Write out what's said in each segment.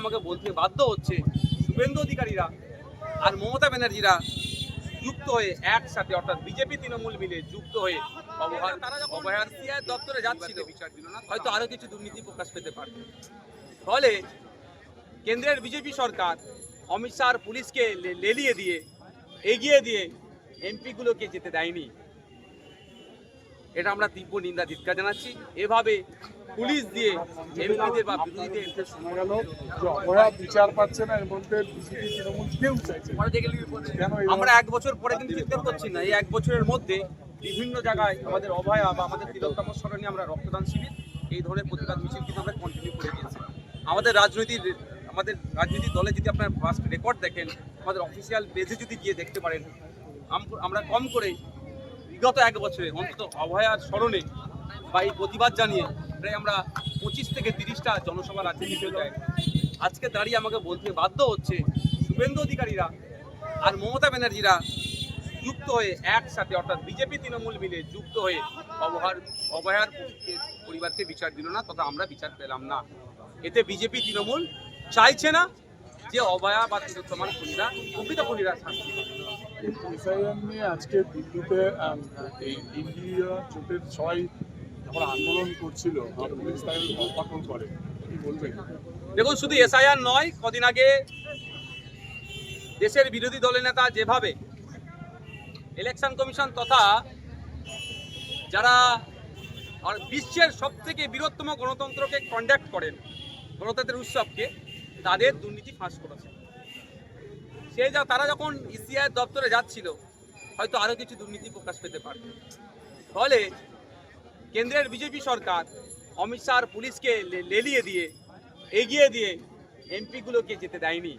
আমাকে বলতে বাধ্য হচ্ছে শুভেন্দু অধিকারীরা আর মমতা ব্যানার্জিরা যুক্ত হয়ে একসাথে অর্থাৎ বিজেপি তৃণমূল মিলে যুক্ত হয়ে সিআই দপ্তরে যাচ্ছিল বিচার দিল না। হয়তো আরও কিছু দুর্নীতি প্রকাশ পেতে পারে ফলে কেন্দ্রের বিজেপি সরকার অমিত শাহ আর পুলিশকে লেলিয়ে দিয়ে এগিয়ে দিয়ে এমপিগুলোকে যেতে দেয়নি। এটা আমরা তীব্র নিন্দা ধিক্কার জানাচ্ছি। এভাবে পুলিশ দিয়ে এমপিদের বা বিরোধীদের যে বিচার পাচ্ছে না এর মধ্যে বিজেপি তৃণমূল কেউ চাইছে আমরা এক বছর পরে কিন্তু চিন্তা করছি না। এই এক বছরের মধ্যে বিভিন্ন জায়গায় আমাদের অভয়া বা আমাদের তিলোত্তম স্মরণে আমরা রক্তদান শিবির এই ধরনের প্রতিবাদ মিছিল কিন্তু আমরা কন্টিনিউ করে দিয়েছি। আমাদের রাজনৈতিক আমাদের রাজনৈতিক দলে যদি আপনার ফার্স্ট রেকর্ড দেখেন আমাদের অফিসিয়াল পেজে যদি গিয়ে দেখতে পারেন আমরা কম করে বিগত এক বছরে অন্তত অভয়ার স্মরণে বা এই প্রতিবাদ জানিয়ে প্রায় আমরা পঁচিশ থেকে তিরিশটা জনসভা রাজ্যে নিতে যাই আজকে দাঁড়িয়ে আমাকে বলতে বাধ্য হচ্ছে শুভেন্দু অধিকারীরা আর মমতা ব্যানার্জিরা যুক্ত হয়ে একসাথে, অর্থাৎ বিজেপি তৃণমূল মিলে যুক্ত হয়ে অবহার অবহার পরিবারকে বিচার দিল না, তথা আমরা বিচার পেলাম না। এতে বিজেপি তৃণমূল চাইছে না যে অবয়া বা তিলোত্তমার খুনিরা, প্রকৃত খুনিরা শাস্তি আজকে দিল্লিতে ইন্ডিয়া জোটের সবাই যখন আন্দোলন করছিল দেখুন, শুধু এসআইআর নয়, কদিন আগে দেশের বিরোধী দলের নেতা যেভাবে ইলেকশন কমিশন তথা যারা আর বিশ্বের সব থেকে বৃহত্তম গণতন্ত্রকে কন্ডাক্ট করেন গণতন্ত্রের উৎসবকে, তাদের দুর্নীতি ফাঁস করেছে। সে যা, তারা যখন ইসিআই দপ্তরে যাচ্ছিল, হয়তো আরও কিছু দুর্নীতি প্রকাশ পেতে পারে ফলে কেন্দ্রের বিজেপি সরকার অমিত শাহ আর পুলিশকে লেলিয়ে দিয়ে এগিয়ে দিয়ে এমপিগুলোকে যেতে দেয়নি।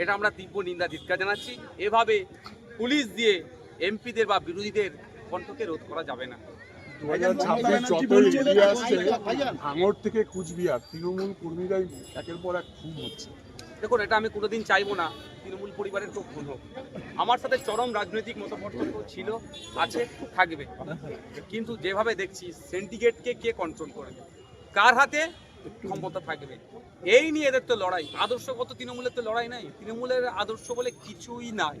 এটা আমরা তীব্র নিন্দা ধিক্কার জানাচ্ছি। এভাবে পুলিশ দিয়ে এমপিদের বা বিরোধীদের কণ্ঠকে রোধ করা যাবে না। ভাঙড় থেকে কুচবিহার তৃণমূল কর্মীরাই একের পর এক খুন হচ্ছে। দেখুন, এটা আমি কোনোদিন চাইব না, তৃণমূল পরিবারের কেউ খুন হোক। আমার সাথে চরম রাজনৈতিক মতপার্থক্য ছিল, আছে, থাকবে। কিন্তু যেভাবে দেখছি সেন্টিগেটকে কে কন্ট্রোল করবে কার হাতে? ক্ষমতা থাকবে। এই নিয়ে এদের তো লড়াই। আদর্শগত তৃণমূলের তো লড়াই নাই। তৃণমূলের আদর্শ বলে কিছুই নাই।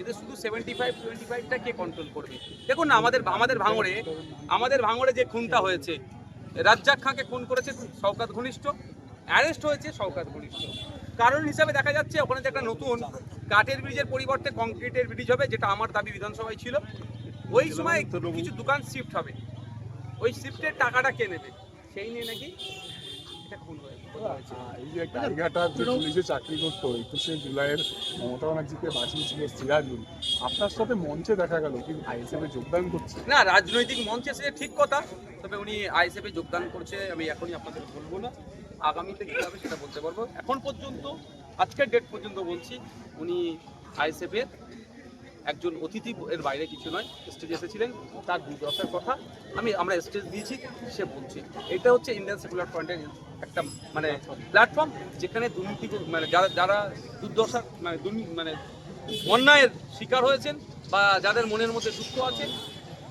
এদের শুধু সেভেন্টি ফাইভ টোয়েন্টি ফাইভটা কে কন্ট্রোল করবে? দেখুন না, আমাদের আমাদের ভাঙড়ে আমাদের ভাঙড়ে যে খুনটা হয়েছে, রাজ্জাক খাঁকে খুন করেছে শওকাত ঘনিষ্ঠ অ্যারেস্ট হয়েছে শওকাত ঘনিষ্ঠ। কারণ হিসাবে দেখা যাচ্ছে ওখানে একটা নতুন কাঠের ব্রিজের পরিবর্তে কংক্রিটের ব্রিজ হবে যেটা আমার দাবি বিধানসভায় ছিল। ওই সময় কিছু দোকান শিফট হবে। ওই শিফটের টাকাটা কে নেবে? সেই নিয়ে নাকি এই যে যে পুলিশে চাকরি করতো একুশে জুলাইয়ের মমতা ব্যানার্জিকে বাঁচিয়েছিল সিরাজুল আপনার সাথে মঞ্চে দেখা গেল কিন্তু আইএসএফে যোগদান করছে? না রাজনৈতিক মঞ্চে সে ঠিক কথা তবে উনি আইএসএফ এ যোগদান করছে আমি এখনই আপনাদের বলব না। আগামীতে কী হবে সেটা বলতে পারব। এখন পর্যন্ত, আজকের ডেট পর্যন্ত বলছি, উনি আইএসএফ এর একজন অতিথি এর বাইরে কিছু নয় স্টেজে এসেছিলেন, তার দুর্দশার কথা আমি, আমরা স্টেজ দিয়েছি, সে বলছি। এটা হচ্ছে ইন্ডিয়ান সেকুলার ফ্রন্টের একটা মানে প্ল্যাটফর্ম যেখানে দুর্নীতি মানে যারা যারা দুর্দশা মানে মানে অন্যায়ের শিকার হয়েছেন বা যাদের মনের মধ্যে দুঃখ আছে,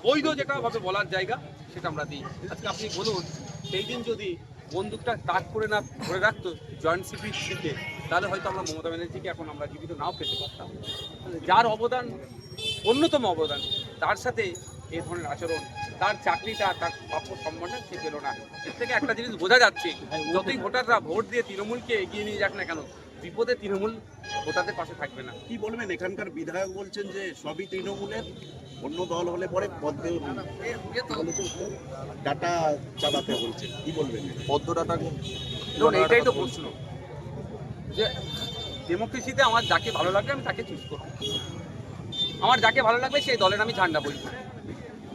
বৈধ যেটা ভাবে বলার জায়গা সেটা আমরা দিই। আজকে আপনি বলুন, সেই দিন যদি বন্দুকটা তাক করে না ধরে রাখতো জয়েন্ট সিপির সিটে তাহলে হয়তো আমরা মমতা ব্যানার্জিকে এখন আমরা জীবিত নাও পেতে পারতাম। যার অবদান অন্যতম অবদান তার সাথে এই ধরনের আচরণ তার চাকরিটা তার প্রাপ্য সম্মানটা সে পেল না। এর থেকে একটা জিনিস বোঝা যাচ্ছে যতই ভোটাররা ভোট দিয়ে তৃণমূলকে এগিয়ে নিয়ে যাক না কেন বিপদে তৃণমূল ভোটারদের পাশে থাকবে না। কি বলবেন? এখানকার বিধায়ক বলছেন যে সবই তৃণমূলের অন্য দল হলে পরে পদ্মে ডাটা চালাতে বলছেন কি বলবেন? পদ্ম ডাটা এইটাই তো প্রশ্ন। যে ডেমোক্রেসিতে আমার যাকে ভালো লাগবে আমি তাকে চুজ করব। আমার যাকে ভালো লাগবে সেই দলের আমি ঝান্ডা বলি।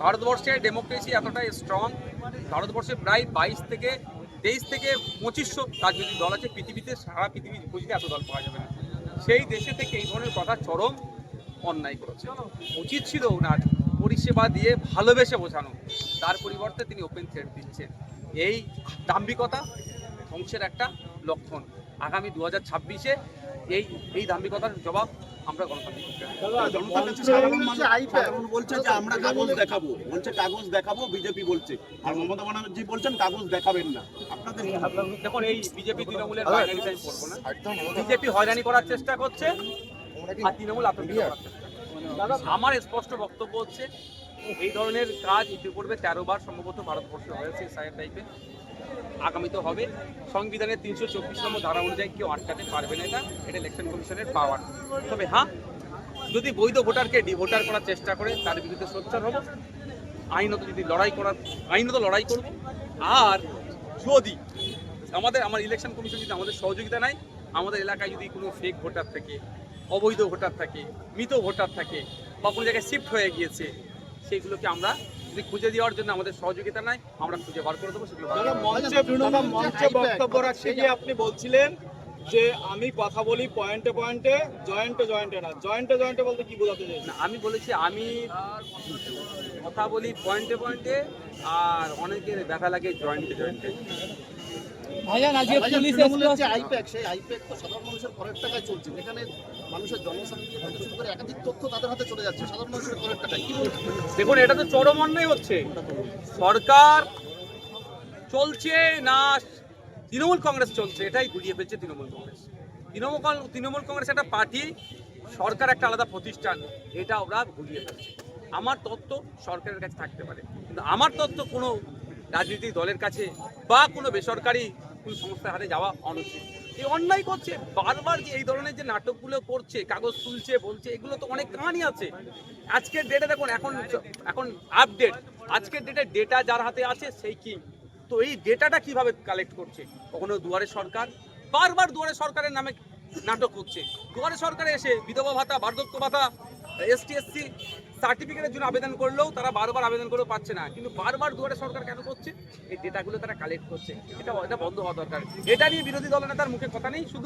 ভারতবর্ষে ডেমোক্রেসি এতটাই স্ট্রং ভারতবর্ষে প্রায় বাইশ থেকে তেইশ থেকে পঁচিশশো রাজনৈতিক দল আছে, পৃথিবীতে সারা পৃথিবীর খুঁজলে এত দল পাওয়া যাবে না। সেই দেশে থেকে এই ধরনের কথা চরম অন্যায় করেছে। উচিত ছিল ওনার পরিষেবা দিয়ে ভালোবেসে বোঝানো। তার পরিবর্তে তিনি ওপেন থ্রেড দিচ্ছেন। এই দাম্ভিকতা ধ্বংসের একটা লক্ষণ। আগামী দু হাজার ছাব্বিশে এই এই দাম্ভিকতার জবাব আমরা গণতান্ত্রিক প্রক্রিয়া জনতার কাছে সাধারণ মানুষ সাধারণ বলছে যে আমরা কাগজ দেখাবো বলছে কাগজ দেখাবো বিজেপি বলছে। আর মমতা ব্যানার্জি বলছেন কাগজ দেখাবেন না। আপনাদের দেখুন এই বিজেপি তৃণমূলের হয়রানি আমি করব না। বিজেপি হয়রানি করার চেষ্টা করছে আর তৃণমূল। আমার স্পষ্ট বক্তব্য হচ্ছে এই ধরনের কাজ ইতিপূর্বে তেরো বার সম্ভবত ভারতবর্ষে হয়েছে সাইড টাইপে। আগামীতে হবে। সংবিধানের তিনশো চব্বিশ ধারা অনুযায়ী কেউ আটকাতে পারবে না এটা। এটা ইলেকশন কমিশনের পাওয়ার তবে হ্যাঁ যদি বৈধ ভোটারকে ডিভোটার করার চেষ্টা করে, তার বিরুদ্ধে সোচ্চার হব। আইনত যদি লড়াই করার, আইনত লড়াই করব। আর যদি আমাদের, আমার ইলেকশন কমিশন যদি আমাদের সহযোগিতা নাই আমাদের এলাকায় যদি কোনো ফেক ভোটার থাকে, অবৈধ ভোটার থাকে, মৃত ভোটার থাকে, বা কোনো জায়গায় শিফট হয়ে গিয়েছে, সেইগুলোকে আমরা যদি খুঁজে দেওয়ার জন্য আমাদের সহযোগিতা নাই আমরা খুঁজে বার করে দেবো সেগুলো। মঞ্চে মঞ্চে বক্তব্য রাখতে গিয়ে আপনি বলছিলেন যে আমি কথা বলি পয়েন্টে পয়েন্টে জয়েন্টে জয়েন্টে না জয়েন্টে জয়েন্টে বলতে কি বোঝাতে চাই না, আমি বলেছি আমি কথা বলি পয়েন্টে পয়েন্টে আর অনেকের ব্যথা লাগে জয়েন্টে জয়েন্টে ভাইজান আজকে পুলিশ আইপ্যাক সেই আইপ্যাক তো সাধারণ মানুষের করের টাকায় চলছে। এখানে মানুষের থেকে শুরু করে একাধিক তথ্য তাদের হাতে চলে যাচ্ছে সাধারণ মানুষের করের টাকায়। কি বলবেন দেখুন এটা তো চরম অন্যায় হচ্ছে। সরকার চলছে না তৃণমূল কংগ্রেস চলছে এটাই ঘুরিয়ে ফেলছে তৃণমূল কংগ্রেস। তৃণমূল তৃণমূল কংগ্রেস একটা পার্টি সরকার একটা আলাদা প্রতিষ্ঠান এটা ওরা ঘুরিয়ে ফেলছে। আমার তত্ত্ব সরকারের কাছে থাকতে পারে। কিন্তু আমার তত্ত্ব কোনো রাজনৈতিক দলের কাছে বা কোনো বেসরকারি কোনো সংস্থার হাতে যাওয়া অনুচিত এই অন্যায় করছে, বারবার যে এই ধরনের যে নাটকগুলো করছে, কাগজ তুলছে, বলছে, এগুলো তো অনেক কাহানি আছে। আজকের ডেটে দেখুন, এখন এখন আপডেট আজকের ডেটে ডেটা যার হাতে আছে সেই কি তো এই ডেটাটা কীভাবে কালেক্ট করছে? কখনো দুয়ারে সরকার? বারবার দুয়ারে সরকারের নামে নাটক করছে দুয়ারে সরকারে এসে বিধবা ভাতা, বার্ধক্য ভাতা এসটি এসসি সার্টিফিকেটের জন্য আবেদন করলেও তারা বারবার আবেদন করেও পাচ্ছে না। কিন্তু বারবার দুয়ারে সরকার কেন করছে? এই ডেটাগুলো তারা কালেক্ট করছে। এটা এটা বন্ধ হওয়া দরকার। এটা নিয়ে বিরোধী দলনেতার মুখে কথা নেই। শুধু